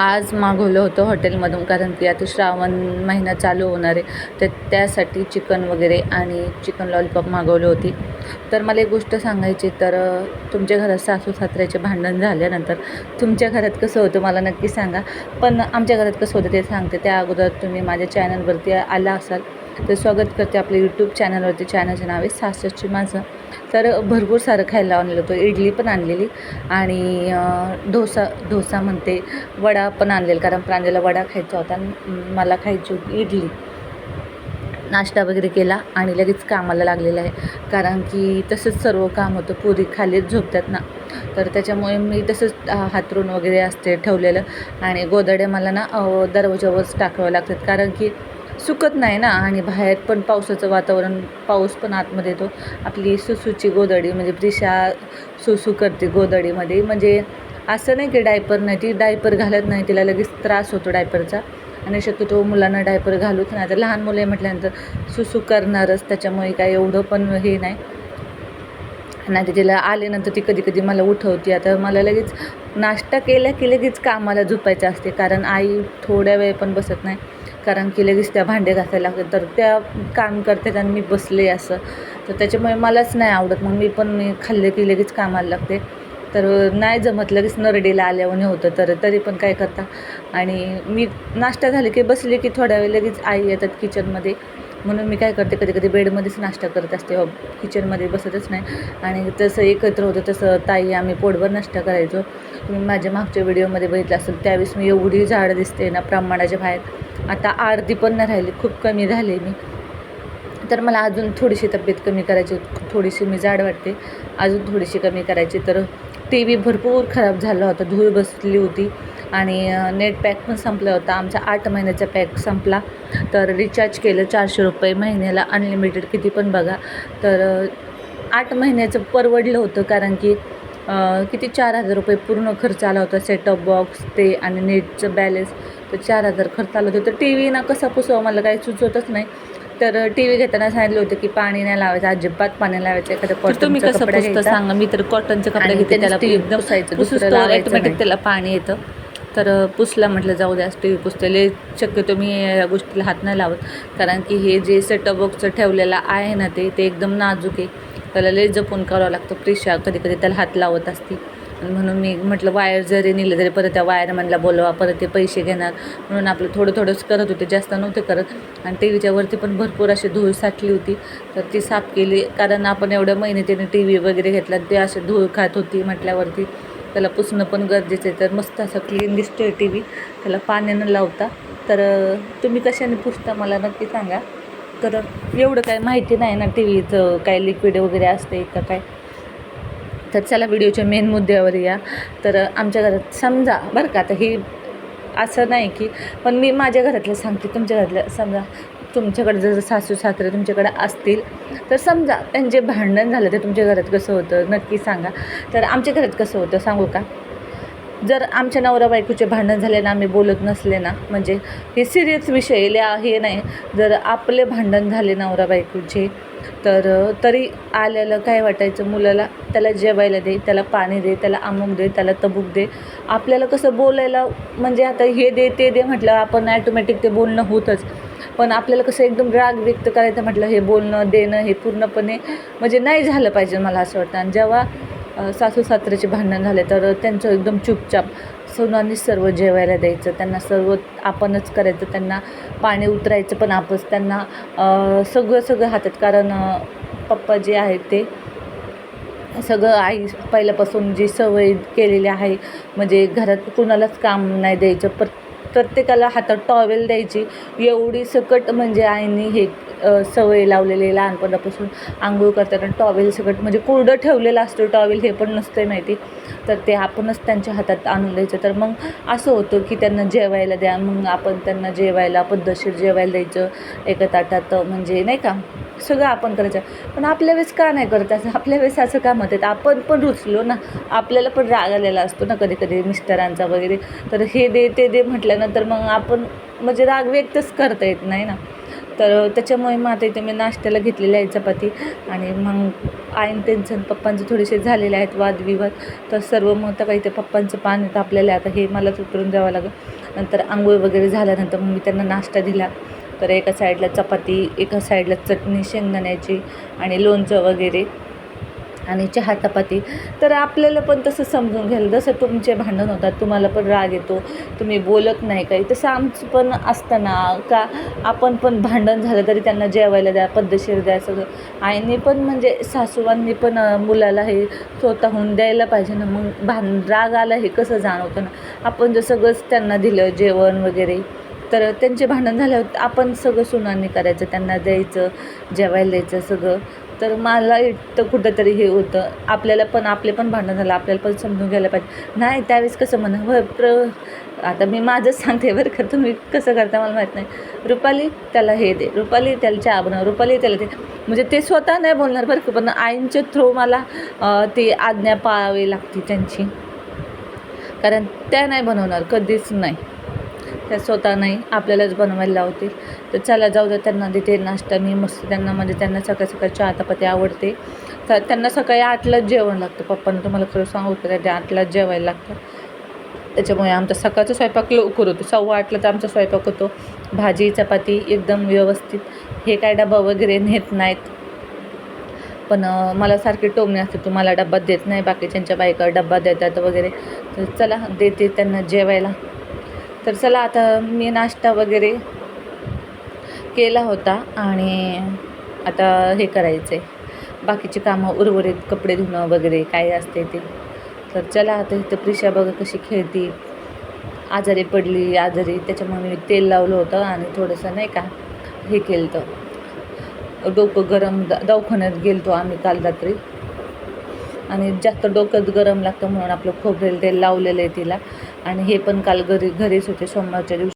आज मागवलं होतं हॉटेलमधून कारण की आता श्रावण महिना चालू होणार आहे तर त्यासाठी चिकन वगैरे आणि चिकन लॉलीपॉप मागवली होती. तर मला एक गोष्ट सांगायची तर तुमच्या घरात सासू सासऱ्याचे भांडण झाल्यानंतर तुमच्या घरात कसं होतं मला नक्की सांगा. पण आमच्या घरात कसं होतं ते सांगते. त्या अगोदर तुम्ही माझ्या चॅनलवरती आला असाल तर स्वागत करते आपल्या यूट्यूब चॅनलवरती चॅनलचे नाव आहे सासरची माझं तर भरपूर सारं खायला आणलेलं होतं. इडली पण आणलेली आणि डोसा डोसा म्हणते. वडा पण आणलेला कारण प्रांजला वडा खायचा होता आणि मला खायची होती इडली. नाश्ता वगैरे केला आणि लगेच कामाला लागलेलं आहे. कारण की तसंच सर्व काम होतं. पुरी खालीच झोपतात ना. तर त्याच्यामुळे मी तसंच हातरून वगैरे असते ठेवलेलं. आणि गोदड्या मला ना दरवाजावरच टाकावं लागतात. कारण की सुकत नाही ना आणि बाहेर पण पावसाचं वातावरण पाऊस पण आतमध्ये येतो. आपली सुसूची गोदडी म्हणजे प्रिशा सुसू करते गोदडीमध्ये म्हणजे असं नाही की डायपर नाही ती डायपर घालत नाही तिला लगेच त्रास होतो डायपरचा. आणि शक्यतो मुलांना डायपर घालूच नाही. तर लहान मुलं म्हटल्यानंतर सुसू करणारच त्याच्यामुळे काय एवढं पण हे नाही. नाही तर तिला आल्यानंतर ती कधी कधी मला उठवते. आता मला लगेच नाश्ता केल्या की लगेच कामाला झोपायचं असते. कारण आई थोड्या वेळ पण बसत नाही. कारण की लगेच त्या भांडे घासायला लागतात. तर त्या काम करतात आणि मी बसले असं. तर त्याच्यामुळे मलाच नाही आवडत. मग मी पण मी खाल्ले की लगेच कामाला लागते. तर नाही जमत लगेच नरडीला आल्यावर होतं. तर तरी पण काय करता? आणि मी नाश्ता झाले की बसले की थोड्या वेळ लगेच आई येतात किचनमध्ये. म्हणून मी काय करते कधी कधी बेडमध्येच नाश्ता करत असते. हो, किचनमध्ये बसतच नाही. आणि तसं एकत्र होतं तसं ताई आम्ही पोटभर नाश्ता करायचो. तुम्ही माझ्या मागच्या व्हिडिओमध्ये बघितलं असेल त्यावेळेस मी एवढी झाडं दिसते ना प्रमाणाच्या बाहेर. आता आरती पण नाही राहिली खूप कमी झाली मी. तर मला अजून थोडीशी तब्येत कमी करायची थोडीशी मी जाड वाटते. अजून थोडीशी कमी करायची. तर टी व्ही भरपूर खराब झाला होता धूळ बसली होती. आणि नेट पॅक पण संपला होता. आमचा आठ महिन्याचा पॅक संपला. तर रिचार्ज केलं चारशे रुपये महिन्याला अनलिमिटेड किती पण बघा. तर आठ महिन्याचं परवडलं होतं कारण की किती चार हजार रुपये पूर्ण खर्च आला होता सेटअप बॉक्स ते आणि नेटचं बॅलेन्स तर चार हजार खर्च आलं होतं. तर टी व्ही ना कसा पुसावा मला काही सुचवतच नाही. तर टी व्ही घेताना सांगितलं होतं की पाणी नाही लावायचं अजिबात पाणी लावायचं. एखादं कॉटनचा कसं सांगा. मी तर कॉटनचे कपडे घेते त्याला एकदम पुसायचं, ऑटोमॅटिक. त्याला पाणी येतं. तर पुसला म्हटलं जाऊ द्या टी व्ही पुसतेले शक्यतो मी या गोष्टीला हात नाही लावत. कारण की हे जे सेटअप बॉक्सचं ठेवलेलं आहे ना ते ते एकदम नाजूक आहे. त्याला लय जपून करावं लागतं प्रिशा कधी कधी त्याला हात लावत असते म्हणून मी म्हटलं वायर जरी नेलं तरी परत त्या वायरमॅनला बोलवा परत ते पैसे घेणार. म्हणून आपलं थोडं थोडंच करत होते जास्त नव्हते करत. आणि टी व्हीच्यावरती पण भरपूर अशी धूळ साठली होती. तर ती साफ केली. कारण आपण एवढ्या महिने टी व्ही वगैरे घेतला ते असे धूळ खात होती म्हटल्यावरती. त्याला पुसणं पण गरजेचं आहे. तर मस्त असं क्लीन दिसतोय टी व्ही त्याला पाण्यानं लावता. तर तुम्ही कशाने पुसता मला नक्की सांगा. तर एवढं काय माहिती नाही ना टी व्हीचं काय लिक्विड वगैरे असते का काय. तर चला व्हिडिओच्या मेन मुद्द्यावर या. तर आमच्या घरात समजा बरं का आता ही असं नाही की पण मी माझ्या घरातलं सांगते तुमच्या घरातलं समजा तुमच्याकडे जर सासू सासरे तुमच्याकडे असतील तर समजा त्यांचे भांडण झालं तर तुमच्या घरात कसं होतं नक्की सांगा. तर आमच्या घरात कसं होतं सांगू का? जर आमच्या नवरा बायकोचे भांडण झाले ना आम्ही बोलत नसले ना म्हणजे हे सिरियस विषय ल्या हे नाही. जर आपले भांडण झाले नवरा बायकोचे तर तरी आल्याला काय वाटायचं? मुलाला त्याला जेवायला दे त्याला पाणी दे त्याला अमुक दे त्याला तबूक दे. आपल्याला कसं बोलायला म्हणजे आता हे दे ते दे म्हटलं आपण ॲटोमॅटिक ते बोलणं होतंच. पण आपल्याला कसं एकदम राग व्यक्त करायचं म्हटलं हे बोलणं देणं हे पूर्णपणे म्हणजे नाही झालं पाहिजे मला असं वाटतं. आणि जेव्हा सासू सासऱ्याचे भांडण झाले तर त्यांचं एकदम चुपचाप सोनांनी सर्व जेवायला द्यायचं. त्यांना सर्व आपणच करायचं त्यांना पाणी उतरायचं पण आपच त्यांना सगळं सगळं हातात. कारण पप्पा जे आहेत ते सगळं आई पहिल्यापासून जी सवय केलेली आहे म्हणजे घरात कुणालाच काम नाही द्यायचं पर प्रत्येकाला हातात टॉवेल द्यायची. एवढी सकट म्हणजे आईने हे सवय लावलेली आहे लहानपणापासून. आंघोळ करताना टॉवेल सकट म्हणजे कोरडं ठेवलेलं असतं. टॉवेल हे पण नसतं माहिती. तर ते आपणच त्यांच्या हातात आणून द्यायचं. तर मग असं होतं की त्यांना जेवायला द्या. मग आपण त्यांना जेवायला पद्धतशीर जेवायला द्यायचं. एका ताटात म्हणजे नाही का? सगळं आपण करायचं. पण आपल्या वेळेस का नाही करत? असं आपल्या वेळेस असं का म्हणतात? आपण पण रुचलो ना. आपल्याला पण राग आलेला असतो ना कधी कधी मिस्टरांचा वगैरे. तर हे दे ते दे म्हटल्यानंतर मग आपण म्हणजे राग व्यक्तच करता येत नाही ना. तर त्याच्यामुळे मग आता इथे मी नाश्त्याला घेतलेली आहे चपाती आणि मग आईन टेन्शन पप्पांचे थोडेसे झालेले आहेत वादविवाद तर सर्व मग तर काही ते पप्पांचं पाणी आपल्याला. आता हे मलाच उतरून द्यावं लागेल. नंतर आंघोळ वगैरे झाल्यानंतर मग मी त्यांना नाश्ता दिला. तर एका साईडला चपाती एका साईडला चटणी शेंगदाण्याची आणि लोणचं वगैरे आणि चहा चपाती. तर आपल्याला पण तसं समजून घ्यायला जसं तुमचे भांडण होतात तुम्हाला पण राग येतो तुम्ही बोलत नाही काही. तसं आमचं पण असतं ना का आपण पण भांडण झालं तरी त्यांना जेवायला द्या पद्धतशीर द्या सगळं आईने पण म्हणजे सासूबांनी पण मुलाला हे स्वतःहून द्यायला पाहिजे ना. मग भां राग आला हे कसं जाणवतं ना? आपण जर सगळंच त्यांना दिलं जेवण वगैरे. तर त्यांचे भांडण झाल्यावर आपण सगळं सुनावणी करायचं त्यांना द्यायचं जेवायला द्यायचं सगळं. तर मला तर कुठंतरी हे होतं. आपल्याला पण आपले पण भांडण झालं. आपल्याला पण समजून घ्यायला पाहिजे. नाही त्यावेळेस कसं म्हणा प्र आता मी माझंच सांगते बरं का तुम्ही कसं करता मला माहीत नाही. रुपाली त्याला हे दे. रुपाली त्याला चहा बनव. रुपाली त्याला दे. म्हणजे ते स्वतः नाही बोलणार बरं का पण आईंच्या थ्रू मला ती आज्ञा पाळावी लागते त्यांची. कारण त्या नाही बनवणार कधीच नाही. त्या स्वतः नाही आपल्यालाच बनवायला लावतील. तर चला जाऊ द्या त्यांना देते नाश्ता मी मस्त त्यांना म्हणजे त्यांना सकाळ सकाळ चहा आवडते. तर त्यांना सकाळी आठलाच जेवण लागतं. पप्पांना तुम्हाला खरं सांगू का त्या आठलाच जेवायला लागतं. त्याच्यामुळे आमचा सकाळचा स्वयंपाक लवकर होतो. सव्वा आठला तर आमचा स्वयंपाक होतो. भाजी चपाती एकदम व्यवस्थित. हे काय डबा वगैरे नेत नाहीत. पण मला सारखे टोमणे असते तुम्हाला डब्बा देत नाही. बाकीच्यांच्या बायका डब्बा देतात वगैरे. तर चला देते त्यांना जेवायला. तर चला आता मी नाश्ता वगैरे केला होता आणि आता हे करायचं आहे बाकीची कामं उर्वरित कपडे धुणं वगैरे काय असते ते. तर चला आता इथं प्रिशा बघा कशी खेळती. आजारी पडली आजारी. त्याच्यामुळे मी तेल लावलं होतं आणि थोडंसं नाही का हे केलं होतं डोकं गरम द दवाखान्यात गेलतो आम्ही काल रात्री. आणि जास्त डोकं गरम लागतं म्हणून आपलं खोबरेल तेल लावलेलं आहे तिला. आणि हे पण काल घरी घरीच होते सोमवारच्या दिवशी.